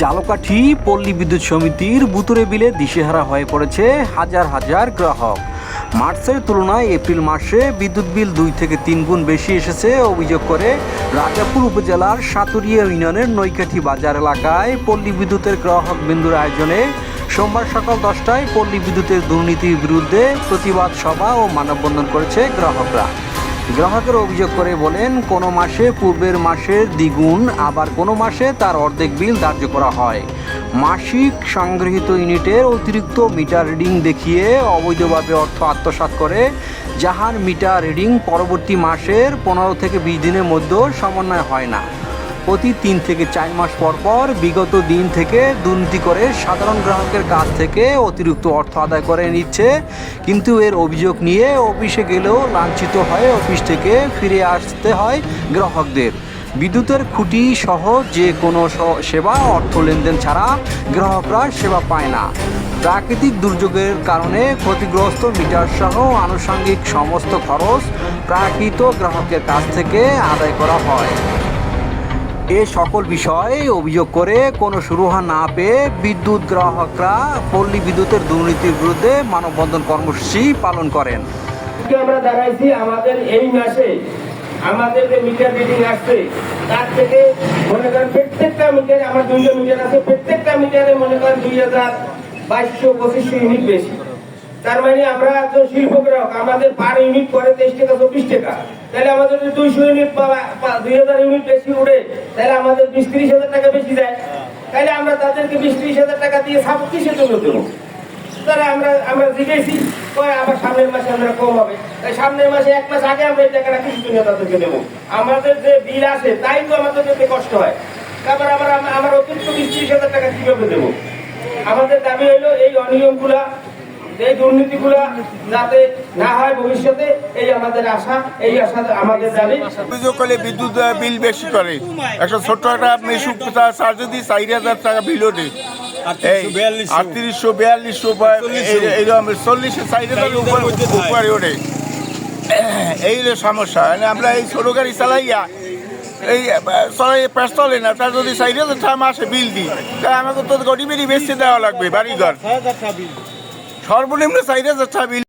জালকাঠি পল্লী বিদ্যুৎ সমিতির বুতুরে বিলে দিশেহারা হয়ে পড়েছে হাজার হাজার গ্রাহক। মার্চের তুলনায় এপ্রিল মাসে বিদ্যুৎ বিল দুই থেকে তিন গুণ বেশি এসেছে, অভিযোগ করে রাজাপুর উপজেলার সাতুরিয়া ইউনিয়নের নৈকাঠি বাজার এলাকায় পল্লী বিদ্যুতের গ্রাহক বিন্দুর আয়োজনে সোমবার সকাল দশটায় পল্লী বিদ্যুতের দুর্নীতির বিরুদ্ধে প্রতিবাদ সভা ও মানববন্ধন করেছে গ্রাহকরা। গ্রাহকের অভিযোগ করে বলেন, কোনো মাসে পূর্বের মাসের দ্বিগুণ, আবার কোনো মাসে তার অর্ধেক বিল ধার্য করা হয়। মাসিক সংগৃহীত ইউনিটের অতিরিক্ত মিটার রিডিং দেখিয়ে অবৈধভাবে অর্থ আত্মসাত করে, যাহার মিটার রিডিং পরবর্তী মাসের পনেরো থেকে বিশ দিনের মধ্যেও সমন্বয় হয় না। প্রতি তিন থেকে চার মাস পর পর বিগত দিন থেকে দুর্নীতি করে সাধারণ গ্রাহকের কাছ থেকে অতিরিক্ত অর্থ আদায় করে নিচ্ছে। কিন্তু এর অভিযোগ নিয়ে অফিসে গেলেও লাঞ্ছিত হয়ে অফিস থেকে ফিরে আসতে হয় গ্রাহকদের। বিদ্যুতের খুঁটি সহ যে কোনো সেবা, অর্থ লেনদেন ছাড়া গ্রাহকরা সেবা পায় না। প্রাকৃতিক দুর্যোগের কারণে ক্ষতিগ্রস্ত মিটার সহ আনুষঙ্গিক সমস্ত খরচ প্রাকৃত গ্রাহকের কাছ থেকে আদায় করা হয়। এ সকল বিষয়ে অভিযোগ করে কোনো সুরাহা না পেয়ে বিদ্যুৎ গ্রাহকরা পল্লী বিদ্যুতের দুর্নীতির বিরুদ্ধে মানববন্ধন কর্মসূচি পালন করেন। আমরা দাঁড়াইছি আমাদের এই মাসে আমাদের যে মিটার রিডিং আসছে, তার থেকে মনে করেন প্রত্যেকটা মিটারে, আমার দুইটা মিটার আছে, প্রত্যেকটা মিটারে মনে করেন দুই হাজার বাইশশো পঁচিশশো ইউনিট বেশি। তার মানে আমরা একজন শিল্প গ্রাহক, আমাদের পার ইউনিট পরে তেইশ টাকা, চব্বিশ টাকা। তাহলে আমাদের যদি দুইশো ইউনিট দুই হাজার ইউনিট বেশি উঠে, তাহলে আমাদের বিশ ত্রিশ হাজার টাকা বেশি যায়। তাহলে আমরা তাদেরকে বিশ ত্রিশ হাজার টাকা দিয়ে সাপ কিসের জন্য দেবো। তাহলে আমরা আমরা জিজ্ঞেসি কয় আবার সামনের মাসে আমরা কম হবে। তাই সামনের মাসে এক মাস আগে আমরা এই টাকাটা কিছু জন্য তাদেরকে দেবো। আমাদের যে বিল আসে তাই তো আমাদের যেতে কষ্ট হয়। তারপর আবার আম- আমার অতিরিক্ত বিশ ত্রিশ হাজার টাকা কীভাবে দেবো? আমাদের দাবি হলো এই অনিয়মগুলা এই দুর্নীতিগুলা যাতে না হয় ভবিষ্যতে, এই আমাদের আশা, এই আশা আমাদের দাবি। অভিযোগ করলে বিদ্যুৎ বিল বেশি করে। একটা ছোট্ট একটা মেশু চার যদি চার হাজার টাকা বিল ওঠে। আটত্রিশশো বিয়াল্লিশশো এইরকম চল্লিশে হাজার উপরে ওঠে। এই সমস্যা। আমরা এই ছোট গাড়ি চালাইয়া এই চলাই প্যাস চলে না, তার যদি হাজার টাকা মাসে বিল দিই, তাহলে আমাকে তো গরিবেরই বেশি দেওয়া লাগবে, বাড়িঘর। সর্বনিম্ন টাকা বিল